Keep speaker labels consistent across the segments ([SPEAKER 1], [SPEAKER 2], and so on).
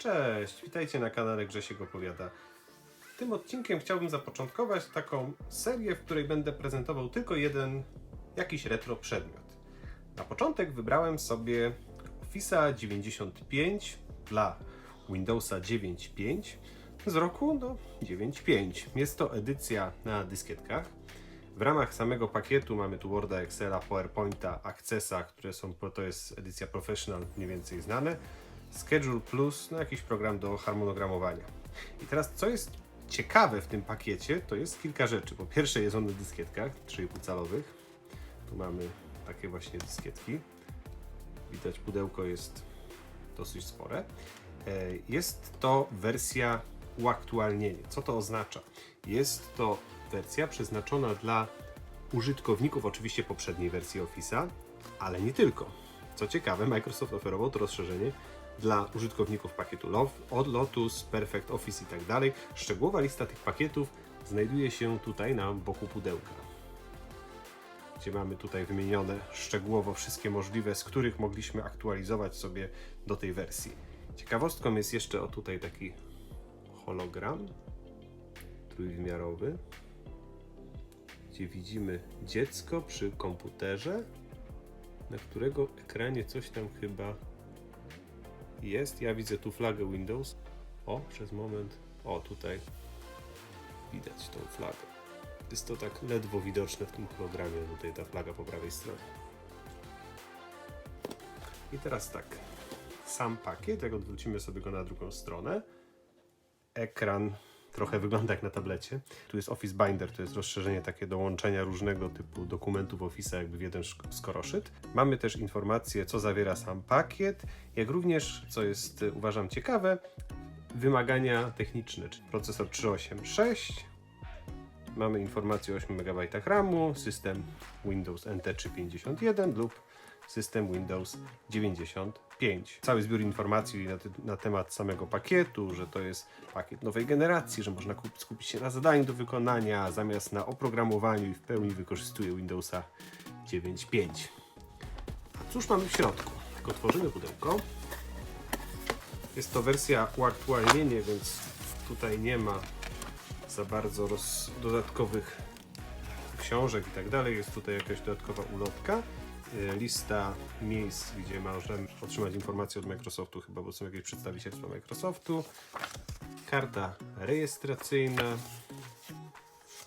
[SPEAKER 1] Cześć, witajcie na kanale Grzesiek Opowiada. Tym odcinkiem chciałbym zapoczątkować taką serię, w której będę prezentował tylko jeden jakiś retro przedmiot. Na początek wybrałem sobie Office'a 95 dla Windowsa 9.5 z roku no, 9.5. Jest to edycja na dyskietkach. W ramach samego pakietu mamy tu Worda, Excela, PowerPointa, Accessa, które są, to jest edycja Professional, mniej więcej znane. Schedule Plus, no jakiś program do harmonogramowania. I teraz co jest ciekawe w tym pakiecie, to jest kilka rzeczy. Po pierwsze jest on na dyskietkach 3,5 calowych. Tu mamy takie właśnie dyskietki. Widać pudełko jest dosyć spore. E, Jest to wersja uaktualnienie. Co to oznacza? Jest to wersja przeznaczona dla użytkowników oczywiście poprzedniej wersji Office'a, ale nie tylko. Co ciekawe, Microsoft oferował to rozszerzenie dla użytkowników pakietu Love, od Lotus, Perfect Office i tak dalej. Szczegółowa lista tych pakietów znajduje się tutaj na boku pudełka. Gdzie mamy tutaj wymienione szczegółowo wszystkie możliwe, z których mogliśmy aktualizować sobie do tej wersji. Ciekawostką jest jeszcze o tutaj taki hologram trójwymiarowy, gdzie widzimy dziecko przy komputerze, na którego ekranie coś tam chyba jest. Ja widzę tu flagę Windows. O, przez moment. O, tutaj widać tą flagę. Jest to tak ledwo widoczne w tym hologramie, tutaj ta flaga po prawej stronie. I teraz tak. Sam pakiet, jak odwrócimy sobie go na drugą stronę, ekran trochę wygląda jak na tablecie. Tu jest Office Binder, to jest rozszerzenie takie do łączenia różnego typu dokumentów Office'a jakby w jeden skoroszyt. Mamy też informację, co zawiera sam pakiet, jak również, co jest y, uważam ciekawe, wymagania techniczne, czyli procesor 386, mamy informację o 8 MB RAMu, system Windows NT 351 lub system Windows 95. Cały zbiór informacji na, na temat samego pakietu, że to jest pakiet nowej generacji, że można kup- skupić się na zadaniu do wykonania, zamiast na oprogramowaniu i w pełni wykorzystuje Windowsa 9.5. A cóż mamy w środku? Jak otworzymy pudełko, jest to wersja uaktualnienie, więc tutaj nie ma za bardzo dodatkowych książek i tak dalej. Jest tutaj jakaś dodatkowa ulotka. E, Lista miejsc, gdzie możemy otrzymać informacje od Microsoftu, chyba, bo są jakieś przedstawicielstwa Microsoftu. Karta rejestracyjna.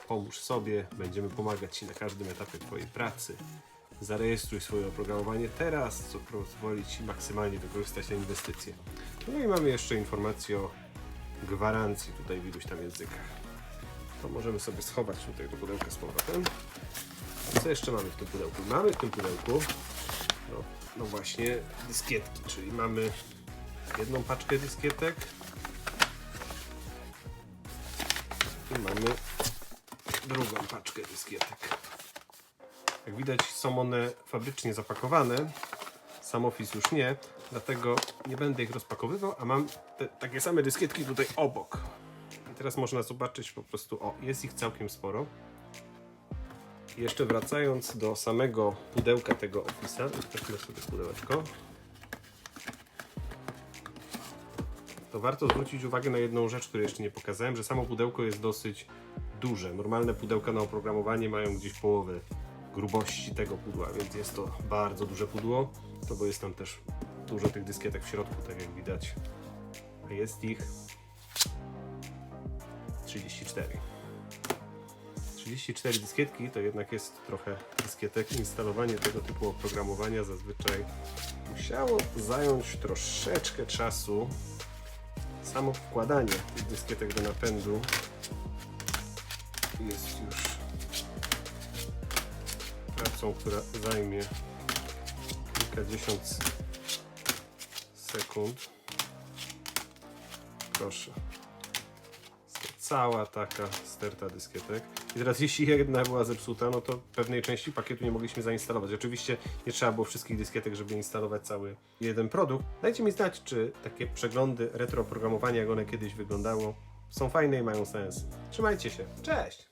[SPEAKER 1] Pomóż sobie, będziemy pomagać Ci na każdym etapie Twojej pracy. Zarejestruj swoje oprogramowanie teraz, co pozwoli Ci maksymalnie wykorzystać te inwestycje. No i mamy jeszcze informację o gwarancji tutaj w iluś tam językach. To możemy sobie schować tutaj do pudełka z powrotem. Co jeszcze mamy w tym pudełku? Mamy w tym pudełku no, no właśnie dyskietki, czyli mamy jedną paczkę dyskietek i mamy drugą paczkę dyskietek. Jak widać są one fabrycznie zapakowane, sam Office już nie, dlatego nie będę ich rozpakowywał, a mam te, takie same dyskietki tutaj obok. I teraz można zobaczyć po prostu, o, jest ich całkiem sporo. Jeszcze wracając do samego pudełka tego Office'a, weźmy sobie pudełeczko. To warto zwrócić uwagę na jedną rzecz, której jeszcze nie pokazałem, że samo pudełko jest dosyć duże. Normalne pudełka na oprogramowanie mają gdzieś połowę grubości tego pudła, więc jest to bardzo duże pudło, to bo jest tam też dużo tych dyskietek w środku, tak jak widać. A jest ich 34. 34 dyskietki to jednak jest trochę dyskietek. Instalowanie tego typu oprogramowania zazwyczaj musiało zająć troszeczkę czasu. Samo wkładanie tych dyskietek do napędu jest już pracą, która zajmie kilkadziesiąt sekund. Proszę. Cała taka sterta dyskietek. I teraz jeśli jedna była zepsuta, no to pewnej części pakietu nie mogliśmy zainstalować. Oczywiście nie trzeba było wszystkich dyskietek, żeby instalować cały jeden produkt. Dajcie mi znać, czy takie przeglądy retro oprogramowania, jak one kiedyś wyglądało, są fajne i mają sens. Trzymajcie się. Cześć!